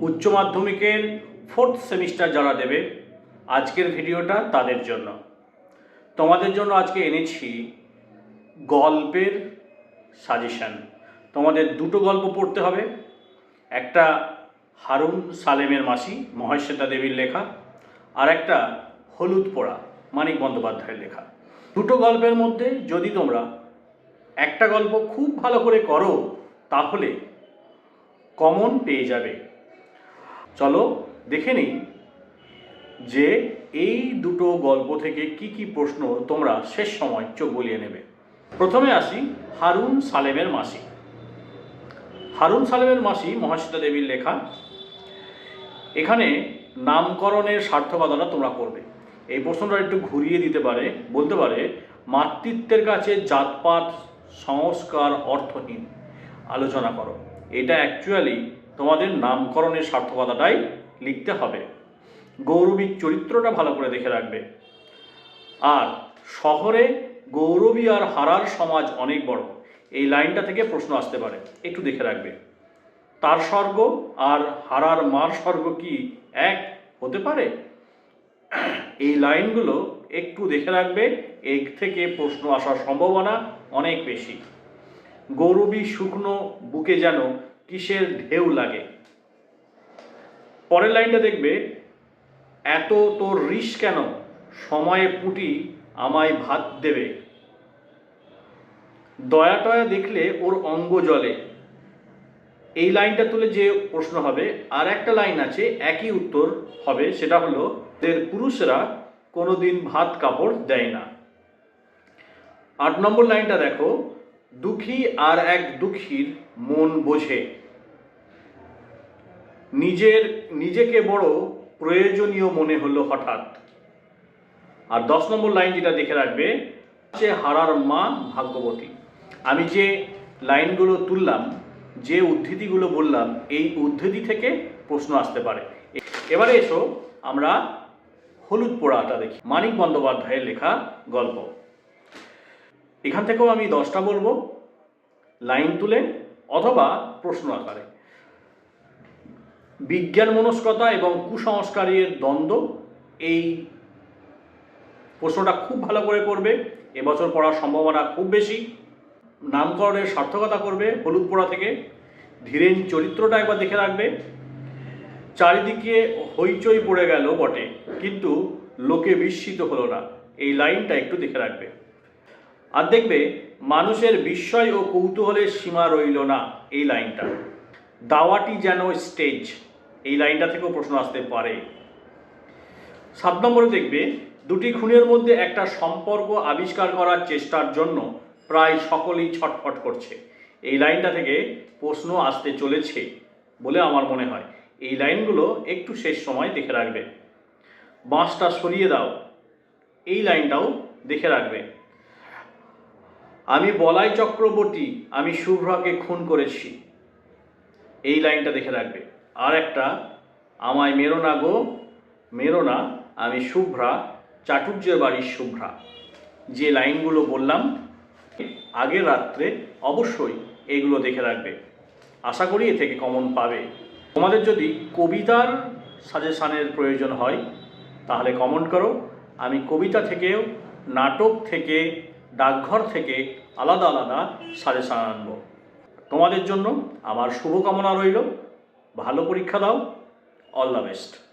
উচ্চ মাধ্যমিকের fourth semester যারা দেবে, আজকের ভিডিওটা তাদের জন্য। তোমাদের জন্য আজকে এনেছি গল্পের সাজেশান তোমাদের দুটো গল্প পড়তে হবে। একটা হারুন সালেমের মাসি মহেশ্বেতা দেবীর লেখা, আর একটা হলুদ পোড়া, মানিক বন্দ্যোপাধ্যায়ের লেখা। দুটো গল্পের মধ্যে যদি তোমরা একটা গল্প খুব ভালো করে করো, তাহলে কমন পেয়ে যাবে। চলো দেখে নিই যে এই দুটো গল্প থেকে কি কি প্রশ্ন তোমরা শেষ সময় চোখ বলিয়ে নেবে। প্রথমে আসি হারুন সালেমের মাসি। হারুন সালেমের মাসি মহাশ্বেতা দেবীর লেখা। এখানে নামকরণের সার্থকতাটা তোমরা করবে। এই প্রশ্নটা একটু ঘুরিয়ে দিতে পারে, বলতে পারে, মাতৃত্বের কাছে জাতপাত, সংস্কার অর্থহীন। আলোচনা করো। এটা অ্যাকচুয়ালি তোমাদের নামকরণের সার্থকতাটাই লিখতে হবে। গৌরবীর চরিত্রটা ভালো করে দেখে রাখবে। আর শহরে গৌরবী আর হারার সমাজ অনেক বড়। এই লাইনটা থেকে প্রশ্ন আসতে পারে, একটু দেখে রাখবে। তার স্বর্গ আর হারার মার স্বর্গ কি এক হতে পারে? এই লাইনগুলো একটু দেখে রাখবে, এর থেকে প্রশ্ন আসার সম্ভাবনা অনেক বেশি। গৌরবী শুকনো বুকে যেন কিসের ঢেউ লাগে? পরের লাইনটা দেখবে, এত তোর রিস কেন? সময়ে পুটি আমায় ভাত দেবে। দয়া টয়া দেখলে ওর অঙ্গ জলে। এই লাইনটা তুলে যে প্রশ্ন হবে, আর একটা লাইন আছে, একই উত্তর হবে, সেটা হলো এদের পুরুষরা কোনোদিন ভাত কাপড় দেয় না। আট নম্বর লাইনটা দেখো দুঃখী আর এক দুঃখীর মন বোঝে। নিজের, নিজেকে বড় প্রয়োজনীয় মনে হলো হঠাৎ। আর দশ নম্বর লাইন যেটা দেখে রাখবে, সে হারার মা ভাগ্যবতী। আমি যে লাইনগুলো তুললাম, যে উদ্ধৃতিগুলো বললাম, এই উদ্ধৃতি থেকে প্রশ্ন আসতে পারে। এবারে এসো আমরা হলুদ পোড়াটা দেখি। মানিক বন্দ্যোপাধ্যায়ের লেখা গল্প। এখান থেকেও আমি দশটা বলব। লাইন তুলে অথবা প্রশ্ন আকারে। বিজ্ঞান মনস্কতা এবং কুসংস্কারের দ্বন্দ্ব, এই প্রশ্নটা খুব ভালো করে করবে। এবছর পড়ার সম্ভাবনা খুব বেশি। নামকরণের সার্থকতা করবে হলুদ পোড়া থেকে। ধীরেন চরিত্রটা একবার দেখে রাখবে। চারিদিকে হইচই পড়ে গেল বটে, কিন্তু লোকে বিস্মিত হলো না। এই লাইনটা একটু দেখে রাখবে। আর দেখবে, মানুষের বিস্ময় ও কৌতূহলের সীমা রইল না এই লাইনটা। দাওয়াটি যেন স্টেজ, এই লাইনটা থেকেও প্রশ্ন আসতে পারে। সাত নম্বরে দেখবে, দুটি খুনের মধ্যে একটা সম্পর্ক আবিষ্কার করার চেষ্টার জন্য প্রায় সকলেই ছটফট করছে। এই লাইনটা থেকে প্রশ্ন আসতে চলেছে বলে আমার মনে হয়। এই লাইনগুলো একটু শেষ সময় দেখে রাখবে। বাঁশটা সরিয়ে দাও। এই লাইনটাও দেখে রাখবে। আমি বলাই চক্রবর্তী, আমি শুভ্রাকে খুন করেছি। এই লাইনটা দেখে রাখবে। আর একটা, আমায় মেরো না গো, মেরো না, আমি শুভ্রা, চাটুর্যের বাড়ির শুভ্রা। যে লাইনগুলো বললাম, আগের রাত্রে অবশ্যই এইগুলো দেখে রাখবে। আশা করি এ থেকে কমন পাবে। তোমাদের যদি কবিতার সাজেশানের প্রয়োজন হয়, তাহলে কমেন্ট করো। আমি কবিতা থেকেও, নাটক থেকে ডাকঘর থেকে আলাদা আলাদা সাজেশান আনব। তোমাদের জন্য আমার শুভকামনা রইল। ভালো পরীক্ষা দাও। All the best